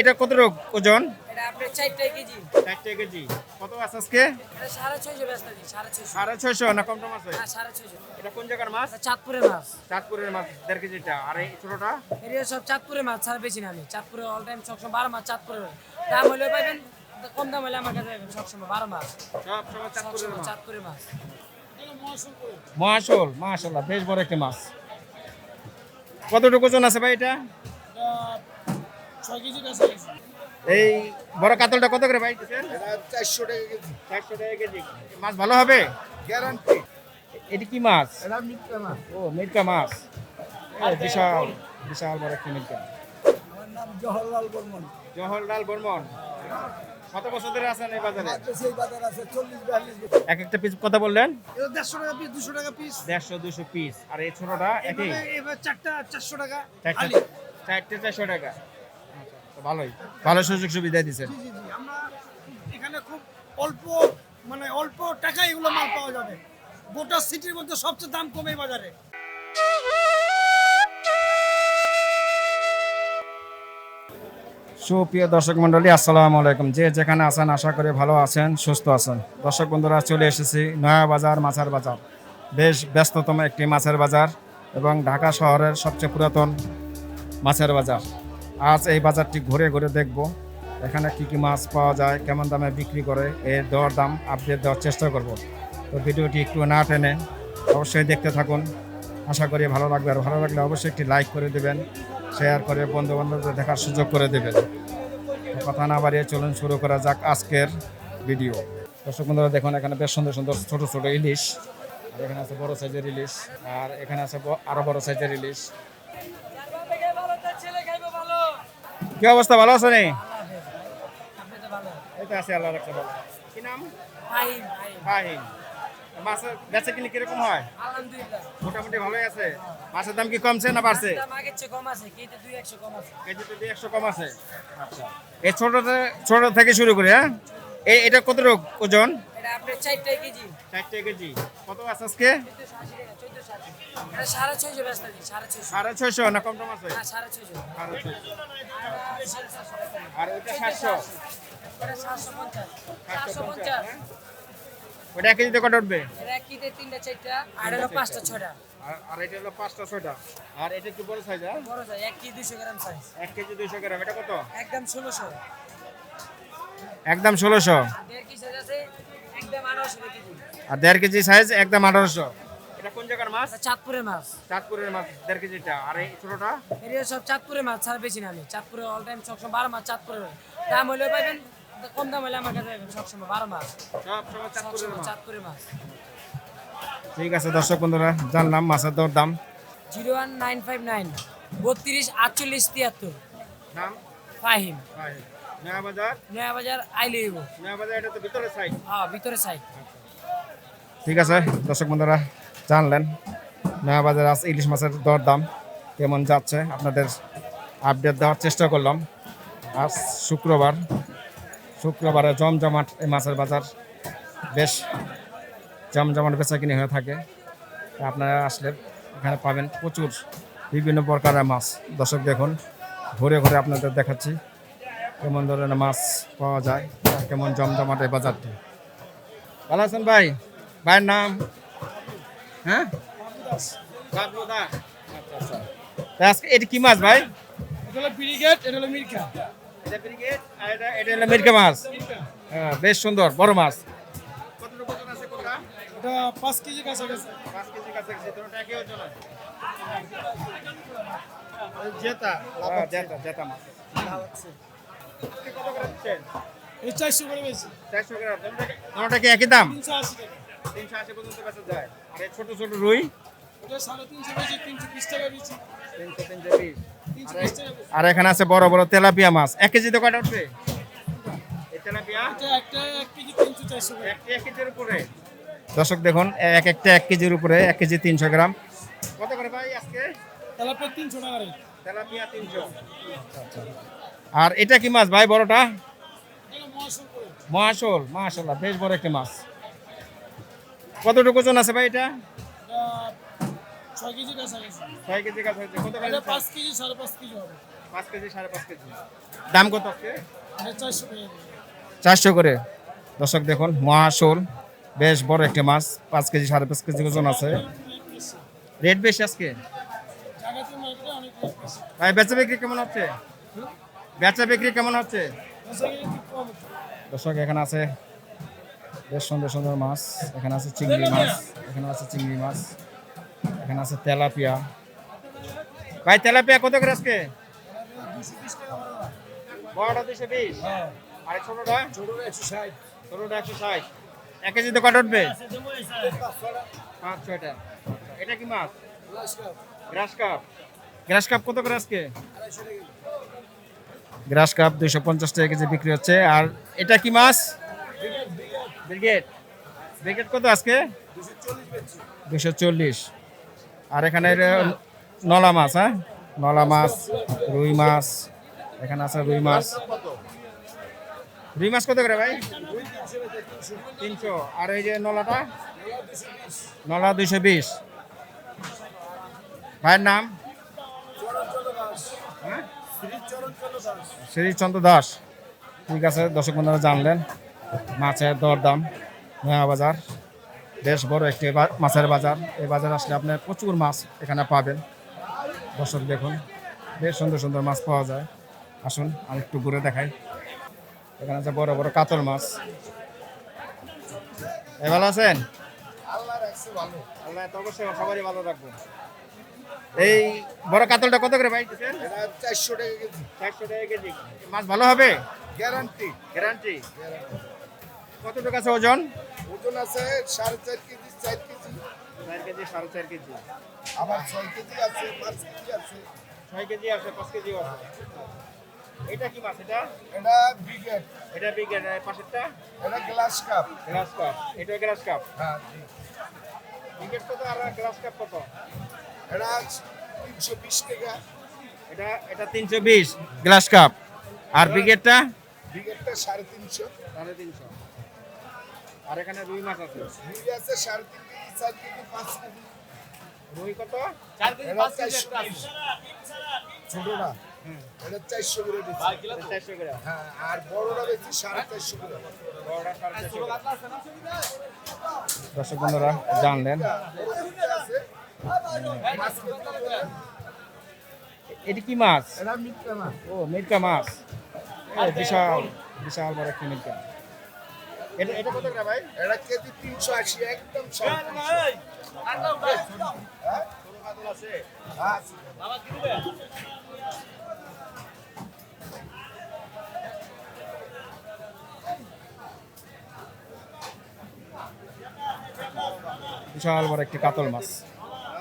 এটা কত রোগ ওজন? কেজি। কত আছে আজকে? সাড়ে ছয়শো না কম টম আছে? হ্যাঁ এটা কোন জায়গার মাছ? চাঁদপুরের মাছ। চাঁদপুরের মাছ দেড় কেজিটা। আর এই ছোটটা? এটা সব চাঁদপুরের মাছ ছাড়া বেশি না আমি। চাঁদপুরে অল টাইম সবসময় বারো মাছ চাঁদপুরের দাম হলেও পাবেন কম দাম হলে আমার কাছে সবসময় বারো মাছ। সব চাঁদপুরের মাছ। চাঁদপুরের মাছ। মহাশোল মাশাল্লাহ বেশ বড় একটা মাছ। কতটুকু ওজন আছে ভাই এটা? এই বড় কাতলটা কত করে ভাই? চারশো টাকা কেজি। চারশো টাকা কেজি। মাছ ভালো হবে? গ্যারান্টি এটি কি মাছ? এটা মিথ্যা না ও মির্কা মাছ। বিশাল বিশাল বড় একটি মির্কা আমার নাম জওহরলাল বর্মন। জওহরলাল বর্মন। কত বছর ধরে আছেন এই বাজারে? সেই বাজার আছে চল্লিশ বিয়াল্লিশ বছর। এক একটা পিস কথা বললেন? এটা দেড়শো টাকা পিস দুশো টাকা পিস দেড়শো দুশো পিস আর এই ছোটটা একই? এবার চারটা চারশো টাকা চারটে আলি। চারটে চারশো টাকা। তো ভালোই ভালো সুযোগ সুবিধা দিচ্ছেন জি জি জি আমরা এখানে খুব অল্প মানে অল্প টাকায় এগুলো মাল পাওয়া যাবে। গোটা সিটির মধ্যে সবচেয়ে দাম কমে বাজারে। সুপ্রিয় দর্শক মন্ডলী আসসালামু আলাইকুম। যে যেখানে আছেন আশা করি ভালো আছেন সুস্থ আছেন। দর্শক বন্ধুরা চলে এসেছি নয়া বাজার মাছের বাজার। বেশ ব্যস্ততম একটি মাছের বাজার এবং ঢাকা শহরের সবচেয়ে পুরাতন মাছের বাজার। আজ এই বাজারটি ঘুরে ঘুরে দেখব। এখানে কি কি মাছ পাওয়া যায়, কেমন দামে বিক্রি করে, এর দর দাম আপডেট দেওয়ার চেষ্টা করব। তো ভিডিওটি একটু না টেনে অবশ্যই দেখতে থাকুন। আশা করি ভালো লাগবে। আর ভালো লাগলে অবশ্যই একটি লাইক করে দেবেন শেয়ার করে বন্ধু বান্ধবদের দেখার সুযোগ করে দেবেন। কথা না বাড়িয়ে চলুন শুরু করা যাক আজকের ভিডিও দর্শক বন্ধুরা, দেখুন, এখানে বেশ সুন্দর সুন্দর ছোট ছোট ইলিশ, আর এখানে আছে বড় সাইজের ইলিশ, আর এখানে আছে আরও আরও বড় সাইজের ইলিশ। কি অবস্থা? ভালো আছে নি? এই তো আছে আল্লাহ রাখছে ভালো কি নাম? ফাহিম। ফাহিম। ফাহিম মাছের বেচা কিনে কীরকম হয়? মোটামুটি ভালোই আছে। মাছের দাম কি কমছে না বাড়ছে? কেজিতে দুই একশো কম আছে। একশো কম আছে। আচ্ছা। এই ছোটতে ছোট থেকে শুরু করে হ্যাঁ? এই এটা কত রোগ ওজন? কেজি। কেজি। কত আছে আজকে? সাড়ে ছয়শো ব্যস্ত দিই সাড়ে ছয়শো সাড়ে ছয়শো না কম টম আছে? সাড়ে ছয়শো সাড়ে ছয়শো সাড়ে সাতশো আর ওইটা সাতশো। সাতশো পঞ্চাশ সাতশো সাতশো পঞ্চাশ পঞ্চাশ? ওটা এক কেজিতে কত উঠবে? এক তিনটা চারটা আর হলো পাঁচটা ছটা আর এটা হলো পাঁচটা ছয়টা। আর এটা বড় সাইজ হ্যাঁ? বড় যায় এক কেজি দুশো গ্রাম সাইজ এক কেজি দুইশো গ্রাম। এটা কত? একদম ষোলোশো। একদম ষোলোশো। আর দেড় কেজি সাইজ একদম আঠারোশো। এটা কোন জায়গার মাছ? এটা চাঁদপুরের মাছ। চাঁদপুরের মাছ দেড় কেজিটা আর এই ছোটটা? এটা সব চাঁদপুরের মাছ ছাড়া বেশি না আমি। চাঁদপুরে অল টাইম সবসময় বারো মাছ চাঁদপুরের দাম হলেও পাবেন কম দাম হলে আমার কাছে পাবেন সবসময় বারো মাছ। সব সময় চাঁদপুরের সবসময় মাছ চাঁদপুরের মাছ। ঠিক আছে দর্শক বন্ধুরা জানলাম মাছের দর দাম। Zero one nine five nine বত্রিশ আটচল্লিশ তিয়াত্তর। দাম? ফাহিম। নয়া বাজার নয়া বাজার আইলে নয়া বাজার এটা তো ভিতরে সাইড হ্যাঁ ভিতরে সাইড ঠিক আছে দর্শক বন্ধুরা জানলেন নয়া বাজার আজ ইলিশ মাছের দর দাম কেমন যাচ্ছে আপনাদের আপডেট দেওয়ার চেষ্টা করলাম। আজ শুক্রবার শুক্রবারে জমজমাট এই মাছের বাজার বেশ জমজমাট বেচা কিনে হয়ে থাকে। আপনারা আসলে এখানে পাবেন প্রচুর বিভিন্ন প্রকারের মাছ। দর্শক দেখুন ঘুরে ঘুরে আপনাদের দেখাচ্ছি। কেমন ধরনের মাছ পাওয়া যায় আর কেমন জমজমাট এই বাজারটি? ভালো আছেন ভাই? ভাইয়ের নাম? হ্যাঁ? আজকে এটা কি মাছ ভাই? এটা হলো ব্রিগেড এটা হলো মির্কা। এটা ব্রিগেড আর এটা এটা হলো মিরকা মাছ। হ্যাঁ বেশ সুন্দর বড় মাছ। কতটুকু ওজন আছে কোনটা? এটা পাঁচ কেজি কাছাকাছি। পাঁচ কেজি কাছাকাছি দুটোটা একই ওজন আছে জেতা জেতা জেতা মাছ। আপনি কত করে দিচ্ছেন? এই চারশো করে বেশি। চারশো গ্রাম দুটোটা- দুটোটা কি? একই দাম? তিনশো আশি টাকা। তিনশো আশি পর্যন্ত বেচা যায়। আর এই ছোট ছোট রুই? ওটা সাড়ে তিনশো বেশি তিনশো বিশ টাকা বেশি। তিনশো তিনশো বিশ। আর বিশ এই- টাকা বেশি। আর এখানে আছে বড় বড় তেলাপিয়া মাছ। এক কেজিতে কয়টা উঠবে? তেলাপিয়া? দর্শক দেখুন এক একটা এক কেজির উপরে এক কেজি তিনশো গ্রাম। কত করে ভাই আজকে? আপনার তিনশো টাকা তেলাপিয়া তিনশো। আর এটা কি মাছ ভাই বড়টা? মহাশোল করে মহাশোল বেশ বড় একটা মাছ। কতটুকু ওজন আছে ভাই এটা? ছয় কেজি ছয় কেজি কাছে কত পাঁচ কেজি সাড়ে পাঁচ কেজি হবে পাঁচ কেজি সাড়ে পাঁচ কেজি। দাম কত? চারশো করে। দর্শক দেখুন মহাশোল বেশ বড় একটি মাছ। পাঁচ কেজি সাড়ে পাঁচ কেজি ওজন আছে। রেট বেশি আজকে? ভাই বেচা বিক্রি কেমন হচ্ছে? বেচা বিক্রি কেমন হচ্ছে। দর্শক এখানে আছে বেশ সুন্দর সুন্দর মাছ। এখানে আছে চিংড়ি মাছ এখানে আছে চিংড়ি মাছ এখানে আছে তেলাপিয়া। ভাই তেলাপিয়া কত করে আজকে? বড়টা দুশো বিশ? আর ছোটটা? ছোটটা একশো ষাট। ছোটটা একশো ষাট এক কেজিতে কত উঠবে? পাঁচ ছয়টা। এটা কি মাছ? গ্রাস কাপ গ্রাস কাপ কত করে আজকে? গ্রাস কাপ দুইশো পঞ্চাশ টাকা কেজি বিক্রি হচ্ছে। আর এটা কি মাছ? ব্রিগেড। ব্রিগেড কত আজকে? দুশো চল্লিশ। আর এখানে নলা মাছ হ্যাঁ? নলা মাছ রুই মাছ এখানে আছে রুই মাছ। রুই মাছ কত করে ভাই? তিনশো। আর এই যে নলাটা? নলা দুইশো বিশ। ভাইয়ের নাম? শ্রীচন্দ্র দাস। ঠিক আছে, দর্শক বন্ধুরা জানলেন, মাছের দরদাম নয়া বাজার, বেশ বড় একটি মাছের বাজার। এই বাজার আসলে আপনার প্রচুর মাছ এখানে পাবেন। দর্শক দেখুন, বেশ সুন্দর সুন্দর মাছ পাওয়া যায়। আসুন, আমি একটু ঘুরে দেখাই। এখানে আছে বড় বড় কাতল মাছ। এ ভালো আছেন? আল্লাহ তো অবশ্যই সবারই ভালো রাখব। এই বড় কাতলটা কত করে ভাই? চারশো টাকা কেজি। চারশো টাকা কেজি। মাছ ভালো হবে? গ্যারান্টি। গ্যারান্টি। কতটুকু আছে ওজন? ওজন আছে সাড়ে চার কেজি চার কেজি। চার কেজি সাড়ে চার কেজি। আবার ছয় কেজি আছে পাঁচ কেজি আছে। ছয় কেজি আছে পাঁচ কেজি আছে। এটা কি মাছ এটা? এটা ব্রিগেড এটা বিঘের পাশেরটা? এটা গ্লাস কাপ। Glass cup. এটা গ্লাস কাপ? হ্যাঁ জি। বিঘেট কত আর গ্লাস কাপ কত? এটা তিনশো বিশ টাকা। এটা এটা তিনশো বিশ। Glass cup. আর সাড়ে তিনশো। সাড়ে তিনশো। আর এখানে রুই মাছ আছে। রুই আছে সাড়ে তিন কেজি চার কেজি পাঁচ কেজি। রুই কত? এটা চারশো বিশ ছোটটা? এটা চারশো করে চারশো গ্রাম হ্যাঁ আর বড়টা বেশি সাড়ে চারশো করে। বড়টা সাড়ে চারশো। দর্শক বন্ধুরা জানলেন। করে। এটি কি মাছ? ও মির্কা মাছ। বিশাল বিশাল বড় একটি মির্কা এটা এটা কত করে ভাই? এটা কেজি তিনশো আশি একদম। হ্যাঁ? বিশাল বড় একটি কাতল মাছ।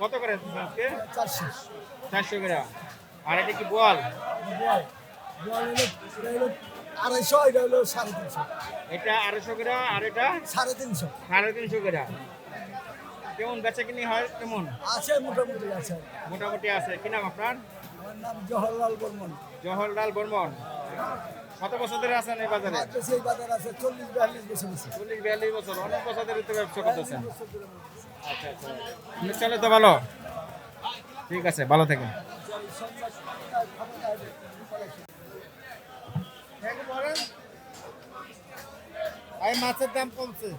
কত করে আজকে? চারশো করে। আর এটা কি বোয়াল আড়াইশো এটা হলো সাড়ে তিনশো। এটা আড়াইশো করে আর এটা? সাড়ে তিনশো। সাড়ে তিনশো করে। কেমন বেচা কিনি হয়? কেমন? আছে মোটামুটি আছে। মোটামুটি আছে। কি নাম আপনার? আমার নাম জওহরলাল বর্মন। জওহরলাল বর্মন। কত বছর ধরে আছেন এই বাজারে? সেই বাজার আছে চল্লিশ বিয়াল্লিশ বছর চল্লিশ বিয়াল্লিশ বছর অনেক বছর ধরে তো ব্যবসা করতেছেন। আচ্ছা আচ্ছা। চলে তো ভালো। ঠিক আছে ভালো থাকেন। ভাই মাছের দাম কমছে।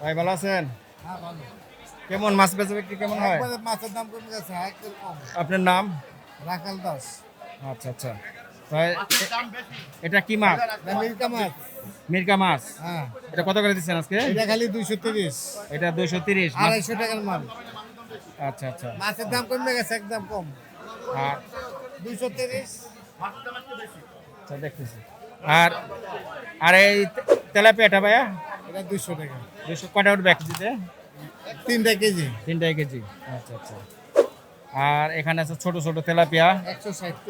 ভাই ভালো আছেন? হ্যাঁ ভালো। কেমন মাছ বেচা বিক্রি কেমন হয়? মাছের দাম কমে গেছে আপনার নাম? রাখাল দাস। আচ্ছা আচ্ছা। এটা কি মাছ? মিল্কা মাছ। মির্কা মাছ। হ্যাঁ। এটা কত করে দিচ্ছেন আজকে? এটা খালি দুইশো তিরিশ। এটা দুইশো তিরিশ। আড়াইশো টাকার মাল আচ্ছা আচ্ছা। মাছের দাম কমে গেছে একদম কম। আর? দুইশো তিরিশ। আচ্ছা দেখতেছি। আর আর এই তেলাপিয়াটা ভাইয়া? এটা দুইশো টাকা। দুশো কটা উঠবে এক কেজিতে? তিনটা কেজি। তিনটাই কেজি। আচ্ছা আচ্ছা। আর এখানে আছে ছোট ছোট তেলাপিয়া।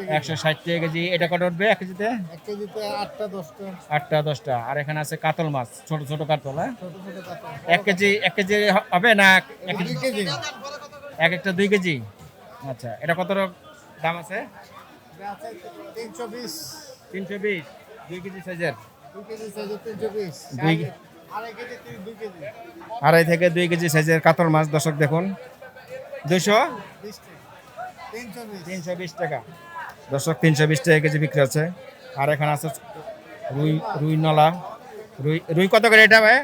একশো ষাট টাকা কেজি। এটা কত উঠবে এক কেজিতে? এক কেজিতে আটটা দশটা। আটটা দশটা। আর এখানে আছে কাতল মাছ ছোট ছোট কাতল হ্যাঁ? এক কেজি এক কেজি হবে না এক- কেজি? এক একটা দুই কেজি? আচ্ছা এটা কত দাম আছে? তিনশো বিশ। তিনশো বিশ। দুই কেজি সাইজের? দুই কেজি তিনশো বিশ। দুই- আড়াই থেকে দুই কেজি সাইজের কাতল মাছ দর্শক দেখুন। টাকা তিনশো বিশ। টাকা। দর্শক তিনশো বিশ টাকা কেজি বিক্রি আছে আর এখানে আছে রুই রুই নলা। রুই রুই কত করে এটা ভাই?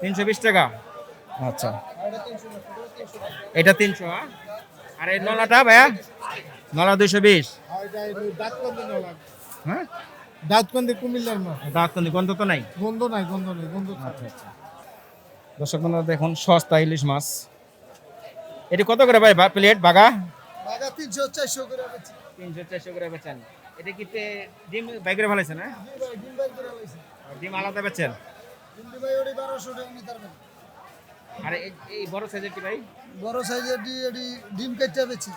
তিনশো বিশ টাকা। আচ্ছা। এটা তিনশো হ্যাঁ? আর এই নলাটা ভাইয়া? নলা দুইশো বিশ। এটা এই দাঁতকন্দি হ্যাঁ? কুমিল্লার দাঁতকন্দি গন্ধ তো নাই? গন্ধ নাই গন্ধ নেই গন্ধ আচ্ছা আচ্ছা। দর্শক বন্ধুরা দেখুন সস্তা ইলিশ মাছ। এটি কত করে ভাই প্লেট বাগা বাঘা তিনশো চারশো করে বেচি। তিনশো চারশো করে বেচেন। এটা কি ডিম বাইকের ভালো না ডিম ভাই করে লাইছে আর ডিম আলাদা বেচেন? পারবেন আর এই- বড় সাইজের কি ভাই? বড় সাইজের ডি ডিম কেটে বেচি।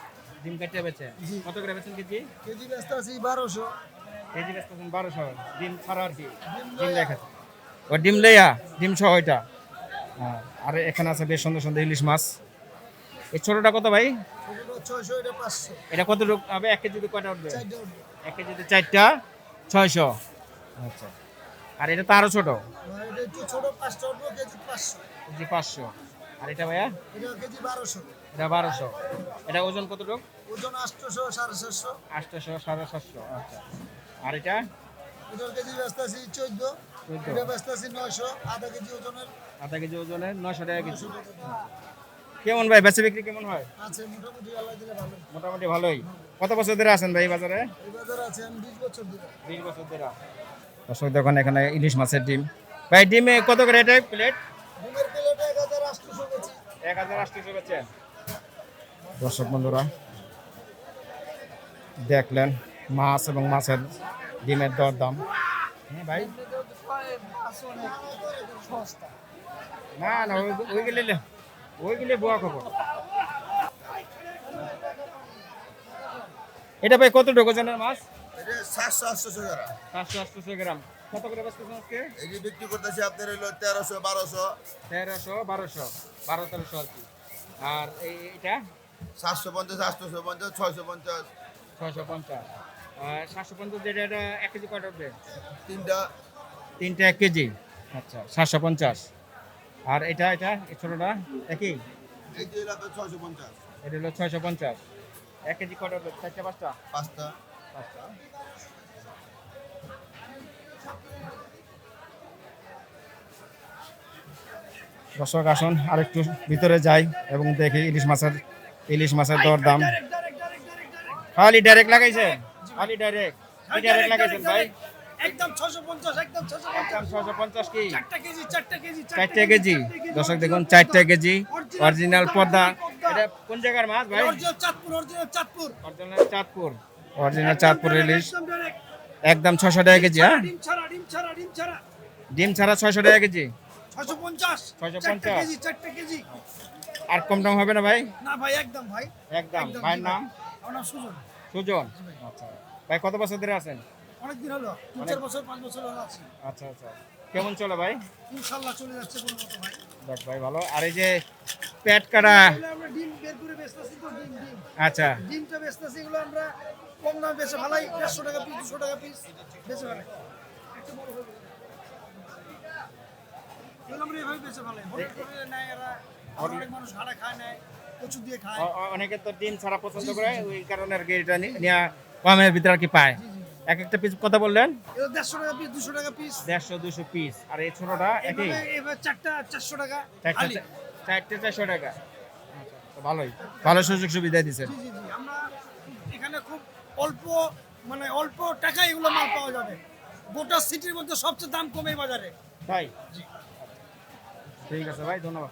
ডিম কাটিয়ে বেচেন। কত করে বেচেন কেজি? কেজি ব্যস্ত আছি বারোশো। কেজি বেচতেছেন বারোশো। ডিম ছাড়া আর কি। ডিম লেখা। ও ডিম লেয়া ডিম সহ হ্যাঁ, আর এখানে আছে বেশ সুন্দর সুন্দর ইলিশ মাছ। এই ছোটটা কত ভাই? এটা কত হবে এক কেজিতে কয়টা উঠবে? এক কেজিতে চারটা? ছয়শো। আচ্ছা। আর এটা তো আরও ছোট? কেজি পাঁচশো। আর এটা ভাইয়া? এটা বারোশো। এটা বারোশো এটা ওজন কতটুক ওজন আটশোশো সাড়ে চারশো আটশোশো সাড়ে সাতশো। আচ্ছা। আর এটা? কেজি ব্যস্ত আছি চোদ্দ। এটা ব্যস্ত আছি নয়শো আধা কেজি ওজনের। আধা কেজি ওজনের নশো টাকা কেজি। কেমন ভাই বেচা বিক্রি কেমন হয়? আছে মোটামুটি আল্লাহ দিলে ভালো। মোটামুটি ভালোই। কত বছর ধরে আছেন ভাই বাজারে? এই বাজার আছে আমি বছর ধরে। বিশ বছর ধরে দর্শক দেখুন এখানে ইলিশ মাছের ডিম। ভাই ডিমে কত করে এটা প্লেট? ডিমের বেচেন। দর্শক বন্ধুরা দেখলেন মাছ এবং মাছের ডিমের দর দাম হ্যাঁ ভাই। না না ওই- গেলে ওই গেলে বুয়া খবর। এটা ভাই কত ওজনের মাছ? এটা সাতশো আটশোশো গ্রাম। কত করে বেচতেছেন আজকে? এটি বিক্রি করতেছি আপনার হলো তেরোশো বারোশো। তেরোশো বারোশো। বারো তেরোশো আর কি। সাতশো পঞ্চাশ আটশোশো পঞ্চাশ ছয়শো পঞ্চাশ। ছয়শো পঞ্চাশ। আর সাতশো পঞ্চাশ যেটা এটা এক কেজি উঠবে? তিনটা। তিনটা এক কেজি। আচ্ছা সাতশো পঞ্চাশ। আর এটা এটা ছোটোটা একই? এটা হলো ছয়শো পঞ্চাশ। এক কেজি উঠবে চারটা পাঁচটা? পাঁচটা। পাঁচটা। দর্শক আসুন আরেকটু ভিতরে যাই এবং দেখি ইলিশ মাছের ইলিশ মাছের দর দাম। খালি ডাইরেক্ট লাগাইছে? খালি ডাইরেক্ট। ডাইরেক্ট লাগাইছেন ভাই? একদম ছশো পঞ্চাশ একদম ছশো একদম ছশো পঞ্চাশ কি চারটা কেজি চারটা কেজি চারটে কেজি দর্শক দেখুন চারটে কেজি। অরিজিনাল পদ্মা। এটা কোন জায়গার মাছ ভাই? Original Chandpur original Chandpur. Original Chandpur. Original Chandpur ইলিশ একদম direct। একদম ছশো টাকা কেজি হ্যাঁ? ডিম ছাড়া ডিম ছাড়া ডিম ছাড়া। ডিম ছাড়া ছয়শো টাকা কেজি। ছশো পঞ্চাশ। 650 কেজি আর কম দাম হবে না ভাই? না ভাই একদম ভাই। একদম। একদম, ভাইয়ের নাম? আমার নাম সুজন। সুজন। আচ্ছা। ভাই কত বছর ধরে আছেন? হলো তিন চার বছর পাঁচ বছর হলো আছি। আচ্ছা আচ্ছা। কেমন চলে ভাই? চলে যাচ্ছে কোনো মতো ভাই। দেখ ভাই ভালো। আর এই যে পেট কাটা আমরা ডিম বের করে বেচতেছি তো ডিম ডিম। আচ্ছা। ডিমটা বেচতেছি এগুলো আমরা কম দামে বেচে ভালাই। দেড়শো টাকা পিস দুশো টাকা পিস বেচে ভালাই। একটা বড় হয়ে এগুলো আমরা এভাবে বেচে ভালাই। হোটেল টোটেলে নেয় এরা। অনেক মানুষ ভাড়া খায় নেয় কচু দিয়ে খায়। অ- অ- অনেকে তো ডিম ছাড়া পছন্দ করে ওই কারণে আর কি এটা নিয়ে কমের ভিতরে আর কি পায়। এক একটা পিস কথা বললেন? দেড়শো টাকা পিস দুশো টাকা পিস দেড়শো দুশো পিস আর এই ছোটটা একই? এবার চারটা চারশো টাকা চারটে চারশো টাকা। আচ্ছা, ভালোই। ভালো সুযোগ সুবিধা দিচ্ছেন আমরা এখানে খুব অল্প মানে অল্প টাকায় এগুলো মাল পাওয়া যাবে। গোটা সিটির মধ্যে সবচেয়ে দাম কমে বাজারে। তাই? ঠিক আছে ভাই ধন্যবাদ।